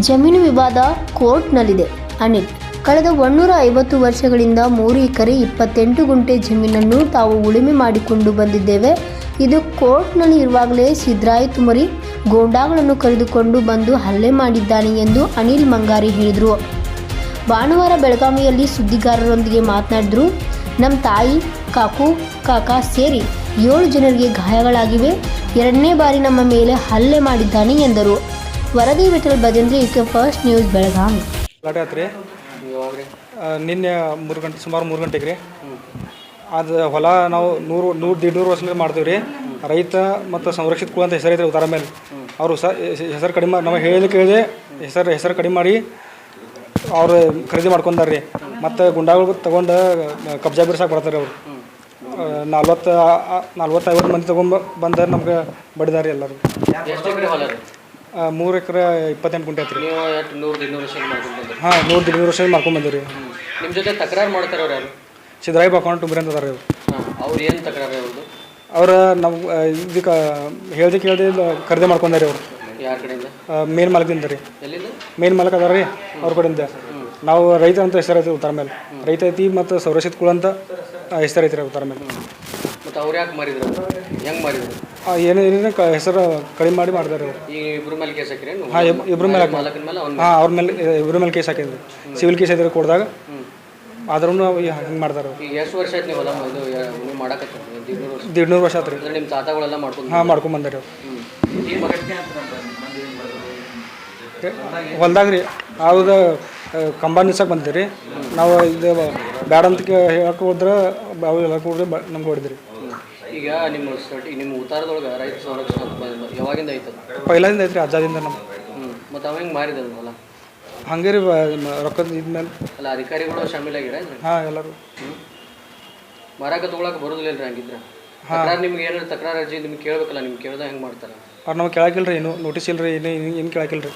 ಜಮೀನು ವಿವಾದ ಕೋರ್ಟ್ನಲ್ಲಿದೆ. ಅನಿಲ್, ಕಳೆದ ಒಂದೂರ ಐವತ್ತು ವರ್ಷಗಳಿಂದ ಮೂರು ಎಕರೆ ಇಪ್ಪತ್ತೆಂಟು ಗುಂಟೆ ಜಮೀನನ್ನು ತಾವು ಉಳುಮೆ ಮಾಡಿಕೊಂಡು ಬಂದಿದ್ದೇವೆ. ಇದು ಕೋರ್ಟ್ನಲ್ಲಿ ಇರುವಾಗಲೇ ಸಿದ್ರಾಯಿ ತುಮರಿ ಗೋಂಡಾಗಳನ್ನು ಕರೆದುಕೊಂಡು ಬಂದು ಹಲ್ಲೆ ಮಾಡಿದ್ದಾನೆ ಎಂದು ಅನಿಲ್ ಮಂಗಾರಿ ಹೇಳಿದರು. ಭಾನುವಾರ ಬೆಳಗಾವಿಯಲ್ಲಿ ಸುದ್ದಿಗಾರರೊಂದಿಗೆ ಮಾತನಾಡಿದ್ರು ನಮ್ಮ ತಾಯಿ, ಕಾಕು, ಕಾಕಾ ಸೇರಿ ಏಳು ಜನರಿಗೆ ಗಾಯಗಳಾಗಿವೆ. ಎರಡನೇ ಬಾರಿ ನಮ್ಮ ಮೇಲೆ ಹಲ್ಲೆ ಮಾಡಿದ್ದಾನೆ ಎಂದರು. ವರದಿ ವಿಠಲ್ ಭಜಂದ್ರಿ ಇಕೆ ಫಸ್ಟ್ ನ್ಯೂಸ್ ಬೆಳಗಾವಿ ಲಾಟ ಆತ್ರಿ ನಿನ್ನೆ ಮೂರು ಗಂಟೆ ಸುಮಾರು ಮೂರು ಗಂಟೆಗೆ ರೀ. ಅದು ಹೊಲ ನಾವು ನೂರು ನೂರು ನೂರು ವರ್ಷದಲ್ಲಿ ಮಾಡ್ತೀವಿ ರೀ. ರೈತ ಮತ್ತು ಸಂರಕ್ಷಿತ ಕುಳ ಅಂತ ಹೆಸರು ಐತ್ರಿ ಉತ್ತಾರ ಮೇಲೆ. ಅವರು ಸ ಹೆಸರು ಕಡಿಮೆ ನಾವು ಹೇಳಿ ಕೇಳಿದೆ ಹೆಸರು ಹೆಸರು ಕಡಿಮೆ ಮಾಡಿ ಅವರು ಖರೀದಿ ಮಾಡ್ಕೊಂಡಾರ ರೀ. ಮತ್ತು ಗುಂಡಾಗಳು ತೊಗೊಂಡು ಕಬ್ಜಾ ಬಿರ್ಸಕ್ಕೆ ಬರ್ತಾರೆ ಅವರು. ನಲ್ವತ್ತು ನಲ್ವತ್ತು ಐವತ್ತು ಮಂದಿ ತೊಗೊಂಡು ಬಂದ ನಮ್ಗೆ ಬಡಿದಾರೆ ಎಲ್ಲರೂ. ಮೂರು ಎಕರೆ ಇಪ್ಪತ್ತೆಂಟು ಗುಂಟೆ ಐತ್ರಿ. ನೀವು ಎಷ್ಟು ನೂರು ಇನ್ನೂರು ವರ್ಷ ಮಾಡ್ಕೊಂಡು ಬಂದ್ರಿ? ಹಾಂ ನೂರು ದಿನ ವರ್ಷ ಮಾಡ್ಕೊಂಡು ಬಂದಿರಿ. ನಿಮ್ಮ ಜೊತೆ ತಕರಾರು ಮಾಡ್ತಾರೆ ಅವ್ರು ಯಾರು? ಸಿದ್ದರಾಯಿ ಬಾಕೊಂಡು ಟುಂಬ್ರಿ ಅಂತ ಅದಾರ ಇವ್ರು. ಹಾಂ ಅವ್ರು ಏನು ತಕರಾರು ಅವ್ರದ್ದು ಅವ್ರ ನಾವು ಇದಕ್ಕೆ ಹೇಳ್ದಿ ಕೇಳ್ದೆ ಖರೀದಿ ಮಾಡ್ಕೊಂಡಾರಿ ಅವ್ರು ಯಾರ ಕಡೆಯಿಂದ? ಮೇನ್ ಮಾಲಕದಿಂದ ರೀ. ಎಲ್ಲಿಂದ? ಮೇನ್ ಮಾಲಕ ಅದಾರ ರೀ ಅವ್ರ ಕಡೆಯಿಂದ. ನಾವು ರೈತ ಅಂತ ಹೆಸರು ಐತಿ ಉತ್ತರ ಮೇಲೆ. ರೈತ ಐತಿ ಮತ್ತು ಸೌರಶಿತ್ ಕುಳ ಅಂತ ಹೆಸರು ಐತಿ ರೀ ಉತ್ತರ ಮೇಲೆ. ಮತ್ತು ಅವ್ರು ಯಾಕೆ ಮಾರಿದ್ರು? ಹೆಂಗೆ ಮಾರಿದ್ರು? ಏನು ಏನೇನು ಕ ಹೆಸರು ಕಡಿಮೆ ಮಾಡಿ ಮಾಡ್ತಾರೆ ಅವ್ರು. ಈಗ ಇಬ್ರ ಮೇಲೆ ಕೇಸ್ ಹಾಕಿರಿ ಹಾಂ ಇಬ್ಬರ ಮೇಲೆ ಮಾಲಕನ ಮೇಲೆ ಅವ್ನ ಹಾಂ ಅವ್ರ ಮೇಲೆ ಇಬ್ಬರ ಮೇಲೆ ಕೇಸ್ ಹಾಕಿದ್ರು. ಸಿವಿಲ್ ಕೇಸ್ ಇದ್ರೆ ಕೊಡಿದಾಗ ಆದ್ರೂ ಹಿಂಗೆ ಮಾಡ್ತಾರೆ ಅವ್ರು. ಈಗ ಎಷ್ಟು ವರ್ಷ ಆಯ್ತು ನೀವು ಹೊಲ ಇದು ನೀವು ಮಾಡಕತ್ತ ವರ್ಷ. ಆತ್ರಿ. ಅಂದ್ರೆ ನಿಮ್ಮ ತಾತಗಳೆಲ್ಲ ಮಾಡ್ಕೊಂಡು ಹಾಂ ಮಾಡ್ಕೊಂಡು ಬಂದಾರೆ ಅವ್ರು. ಹೊಲ್ದಾಗ ರೀ. ಅವ್ರ ಕಂಬ ನಿಲ್ಸಕ್ಕೆ ಬಂದಿರಿ ನಾವು ಇದು ಬ್ಯಾಡ ಅಂತ ಹೇಳಕ್ಕೆ ಹೋದ್ರೆ ಅವು ಹೇಳಕ್ಕೆ ಹೋದ್ರೆ ನಮ್ಗೆ ಹೊಡೆದ್ರಿ. ಈಗ ನಿಮ್ಮ ಸ್ಟಡಿ ನಿಮ್ಮ ಉತ್ತಾರದೊಳಗೆ ರೈತ ಸಂರಕ್ಷಣೆ ಅಂತ ಯಾವಾಗಿಂದ ಐತದ ಪೈಲಾದಿಂದ ಐತ್ರಿ ಅಜ್ಜಾದಿಂದ ನಮ್ಮ. ಹ್ಞೂ ಮತ್ತು ಅವ ಹಿಂಗೆ ಮಾರಿದ ಹೊಲ? ಹಂಗೆ ರೀ ರೊಕ್ಕದ ಇದ್ಮೇಲೆ ಅಲ್ಲ ಅಧಿಕಾರಿಗಳು ಶಾಮಿಲ್ ಆಗಿರ ಹಾಂ ಎಲ್ಲರೂ. ಮಾರಾಕ ತೊಗೊಳಕ್ಕೆ ಬರೋದಿಲ್ಲ ರೀ ಹಂಗಿದ್ರೆ? ತಕರಾರು ನಿಮ್ಗೆ ಏನಾದ್ರು ತಕರಾರು ಅರ್ಜಿ ನಿಮ್ಗೆ ಕೇಳ್ಬೇಕಲ್ಲ ನಿಮ್ಗೆ ಕೇಳ್ದಾಗ ಹೆಂಗೆ ಮಾಡ್ತಾರೆ? ಅವ್ರು ನಮ್ಗೆ ಕೇಳಾಕಿಲ್ಲ ರೀ ಏನು ನೋಟಿಸ್ ಇಲ್ರಿ ಏನು ಏನು ಕೇಳಾಕಿಲ್ಲ ರೀ